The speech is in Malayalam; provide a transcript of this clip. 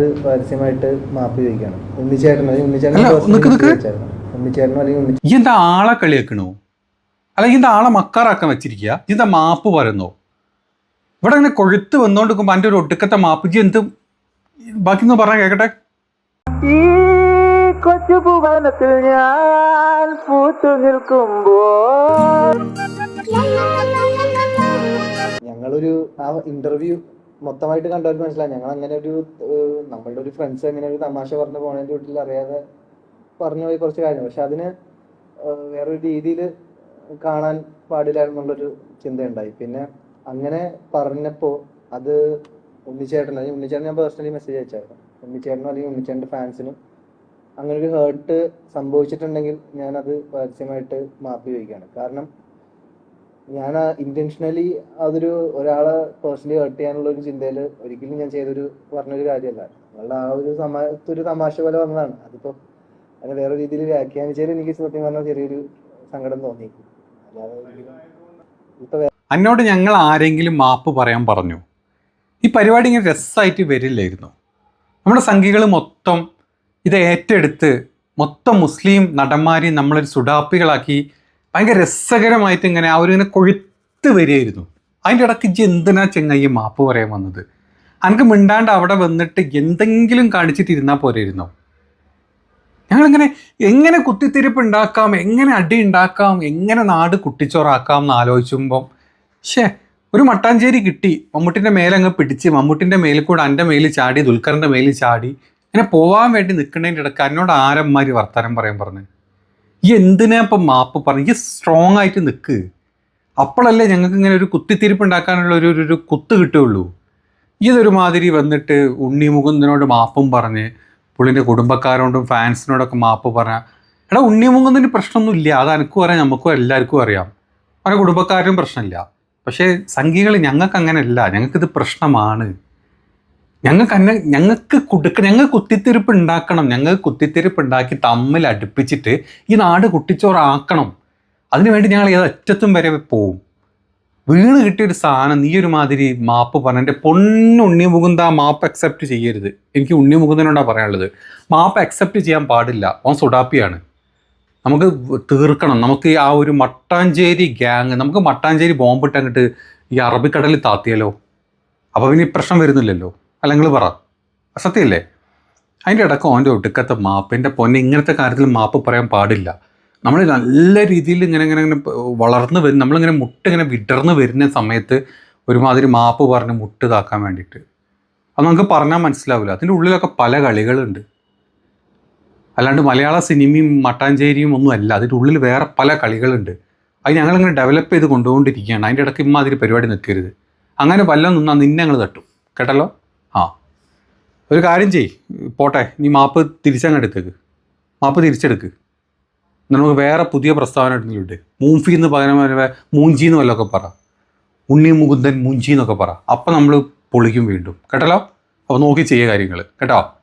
ഇത് പരസ്യമായിട്ട് മാപ്പ് ചോദിക്കുകയാണ് ഉണ്ണിച്ചേട്ടൻ അല്ലെങ്കിൽ ഉണ്ണിച്ചേട്ടൻ. ഉണ്ണിച്ചേട്ടനോ അല്ലെങ്കിൽ ഉണ്ണി ഈ എന്താ ആളെ കളിയാക്കണോ? അല്ലെങ്കിൽ എന്താ ആളെ മക്കാറാക്കാൻ വെച്ചിരിക്കുക എന്താ മാപ്പ് പറയുന്നോ? ഇവിടെ ഇങ്ങനെ കൊഴുത്ത് വന്നോണ്ടിരിക്കുമ്പോ എന്റെ ഒരു ഒടുക്കത്തെ മാപ്പ് ജി എന്ത് ബാക്കി ഒന്ന് പറയാൻ കേക്കട്ടെ? ഈ കൊച്ചു ഭുവനത്തിൽ ഞാൻ പൂത്തു നിൽക്കുമ്പോൾ ഞങ്ങളൊരു ആ ഇന്റർവ്യൂ മൊത്തമായിട്ട് കണ്ടവർക്ക് മനസ്സിലായി. ഞങ്ങൾ അങ്ങനെ ഒരു നമ്മളുടെ ഒരു ഫ്രണ്ട്സ് എങ്ങനെ ഒരു തമാശ പറഞ്ഞു പോണതിന്റെ വീട്ടിൽ അറിയാതെ പറഞ്ഞു പോയി കുറച്ച് കാര്യങ്ങൾ. പക്ഷെ അതിന് വേറൊരു രീതിയിൽ കാണാൻ പാടില്ലായിരുന്നുള്ളൊരു ചിന്തയുണ്ടായി. പിന്നെ അങ്ങനെ പറഞ്ഞപ്പോൾ അത് ഉണ്ണിച്ചേട്ടൻ അല്ലെങ്കിൽ ഉണ്ണിച്ചേട്ടൻ ഞാൻ പേഴ്സണലി മെസ്സേജ് അയച്ചായിരുന്നു. ഉണ്ണിച്ചേട്ടനും അല്ലെങ്കിൽ ഉണ്ണിച്ചേട്ടന്റെ ഫാൻസിനും അങ്ങനെ ഒരു ഹേർട്ട് സംഭവിച്ചിട്ടുണ്ടെങ്കിൽ ഞാനത് പരസ്യമായിട്ട് മാപ്പ് ചോദിക്കുകയാണ് കാരണം ഞാൻ ഇന്റൻഷനലി അതൊരു ഒരാളെ പേഴ്സണലി ഹേർട്ട് ചെയ്യാനുള്ള ഒരു ചിന്തയിൽ ഒരിക്കലും ഞാൻ ചെയ്തൊരു പറഞ്ഞൊരു കാര്യമല്ല. നിങ്ങളുടെ ആ ഒരു സമയത്തൊരു തമാശ പോലെ വന്നതാണ്. അതിപ്പോ അതിനെ വേറെ രീതിയിൽ വ്യാഖ്യാനിച്ചാലും എനിക്ക് സത്യം പറഞ്ഞാൽ ചെറിയൊരു സങ്കടം തോന്നി. അല്ലാതെ ഞങ്ങൾ ആരെങ്കിലും മാപ്പ് പറയാൻ പറഞ്ഞു. ഈ പരിപാടി ഇങ്ങനെ രസമായിട്ട് വരില്ലായിരുന്നു. നമ്മുടെ സംഘികൾ മൊത്തം ഇത് ഏറ്റെടുത്ത് മൊത്തം മുസ്ലിം നടന്മാരെയും നമ്മളൊരു സുഡാപ്പികളാക്കി ഭയങ്കര രസകരമായിട്ട് ഇങ്ങനെ അവരിങ്ങനെ കൊഴുത്ത് വരികയായിരുന്നു. അതിന്റെ ഇടയ്ക്ക് എന്തിനാ ചെങ്ങയ്യ മാപ്പ് പറയാൻ വന്നത്? അനക്ക് മിണ്ടാണ്ട് അവിടെ വന്നിട്ട് എന്തെങ്കിലും കാണിച്ചിട്ട് ഇരുന്നാൽ പോരായിരുന്നോ ഞങ്ങളിങ്ങനെ എങ്ങനെ കുത്തിത്തിരിപ്പ് ഉണ്ടാക്കാം എങ്ങനെ അടി ഉണ്ടാക്കാം എങ്ങനെ നാട് കുട്ടിച്ചോറാക്കാം എന്ന് ആലോചിക്കുമ്പം ഷേ ഒരു മട്ടാഞ്ചേരി കിട്ടി. മമ്മൂട്ടിന്റെ മേലങ്ങ് പിടിച്ച് മമ്മൂട്ടിന്റെ മേലിൽ കൂടെ എന്റെ മേലിൽ ചാടി ദുൽഖറിന്റെ മേലിൽ ചാടി ഇങ്ങനെ പോകാൻ വേണ്ടി നിൽക്കുന്നതിന്റെ ഇടയ്ക്ക് എന്നോട് ആരന്മാര് വർത്തമാനം പറയാൻ പറഞ്ഞു. ഈ എന്തിനാ ഇപ്പം മാപ്പ് പറഞ്ഞു? ഈ സ്ട്രോങ് ആയിട്ട് നിൽക്ക് അപ്പോഴല്ലേ ഞങ്ങൾക്ക് ഇങ്ങനെ ഒരു കുത്തിത്തിരിപ്പ് ഉണ്ടാക്കാനുള്ള ഒരു ഒരു- കുത്ത് കിട്ടുകയുള്ളൂ. ഇതൊരുമാതിരി വന്നിട്ട് ഉണ്ണി മുകുന്ദനോട് മാപ്പും പറഞ്ഞ് പുള്ളിന്റെ കുടുംബക്കാരോടും ഫാൻസിനോടൊക്കെ മാപ്പ് പറഞ്ഞ എടാ ഉണ്ണി മുകുന്ദന് പ്രശ്നമൊന്നുമില്ല. അത് എനിക്കും അറിയാം നമുക്കും എല്ലാവർക്കും അറിയാം. അവരുടെ കുടുംബക്കാരും പ്രശ്നമില്ല. പക്ഷേ സംഘികൾ ഞങ്ങൾക്ക് അങ്ങനെയല്ല. ഞങ്ങൾക്കിത് പ്രശ്നമാണ്. ഞങ്ങൾക്ക് അന്നെ ഞങ്ങൾക്ക് കുടുക്ക ഞങ്ങൾ കുത്തിത്തിരിപ്പ് ഉണ്ടാക്കണം. ഞങ്ങൾ കുത്തിത്തിരിപ്പ് ഉണ്ടാക്കി തമ്മിൽ അടുപ്പിച്ചിട്ട് ഈ നാട് കുട്ടിച്ചോറാക്കണം. അതിനുവേണ്ടി ഞങ്ങൾ ഏത് അറ്റത്തും വരെ പോവും. വീണ് കിട്ടിയൊരു സാധനം നീ ഒരു മാതിരി മാപ്പ് പറഞ്ഞ എന്റെ പൊന്നുണ്ണി മുകുന്ദ ആ മാപ്പ് അക്സെപ്റ്റ് ചെയ്യരുത്. എനിക്ക് ഉണ്ണി മുകുന്ദനോടാണ് പറയാനുള്ളത്. മാപ്പ് അക്സെപ്റ്റ് ചെയ്യാൻ പാടില്ല. ഓൻ സുഡാപ്പിയാണ്. നമുക്ക് തീർക്കണം. നമുക്ക് ആ ഒരു മട്ടാഞ്ചേരി ഗ്യാങ് നമുക്ക് മട്ടാഞ്ചേരി ബോംബിട്ട് അങ്ങോട്ട് ഈ അറബിക്കടലിൽ താത്തിയല്ലോ അപ്പോൾ പിന്നെ പ്രശ്നം വരുന്നില്ലല്ലോ. അല്ല നിങ്ങൾ പറ. സത്യമല്ലേ അതിന്റെ ഇടയ്ക്ക് ഓന്റെ ഒടുക്കത്തെ മാപ്പ് എന്റെ പൊന്നെ ഇങ്ങനത്തെ കാര്യത്തിൽ മാപ്പ് പറയാൻ പാടില്ല. നമ്മൾ നല്ല രീതിയിൽ ഇങ്ങനെ ഇങ്ങനെ ഇങ്ങനെ വളർന്ന് വരും നമ്മളിങ്ങനെ മുട്ട് ഇങ്ങനെ വിടർന്ന് വരുന്ന സമയത്ത് ഒരുമാതിരി മാപ്പ് പറഞ്ഞ് മുട്ട് താക്കാൻ വേണ്ടിയിട്ട്. അത് നമുക്ക് പറഞ്ഞാൽ മനസ്സിലാവില്ല അതിന്റെ ഉള്ളിലൊക്കെ പല കളികളുണ്ട്. അല്ലാണ്ട് മലയാള സിനിമയും മട്ടാഞ്ചേരിയും ഒന്നും അല്ല. അതിന്റെ ഉള്ളിൽ വേറെ പല കളികളുണ്ട്. അത് ഞങ്ങളിങ്ങനെ ഡെവലപ്പ് ചെയ്ത് കൊണ്ടുകൊണ്ടിരിക്കുകയാണ് അതിന്റെ ഇടയ്ക്ക് ഇമ്മാതിരി പരിപാടി നിൽക്കരുത് അങ്ങനെ വല്ലതും നിന്നാൽ നിന്നെ ഞങ്ങൾ തട്ടും. കേട്ടല്ലോ? ഒരു കാര്യം ചെയ് പോട്ടെ നീ മാപ്പ് തിരിച്ചങ്ങെടുത്തേക്ക് മാപ്പ് തിരിച്ചെടുക്ക്. നമുക്ക് വേറെ പുതിയ പ്രസ്താവന ഇടുന്നുണ്ട് മൂഫി എന്ന് പകരം മൂഞ്ചി എന്ന് വല്ലതൊക്കെ പറ. ഉണ്ണി മുകുന്ദൻ മൂഞ്ചി എന്നൊക്കെ പറ. അപ്പം നമ്മൾ പൊളിക്കും വീണ്ടും. കേട്ടല്ലോ? അപ്പോൾ നോക്കി ചെയ്യുക കാര്യങ്ങൾ കേട്ടോ?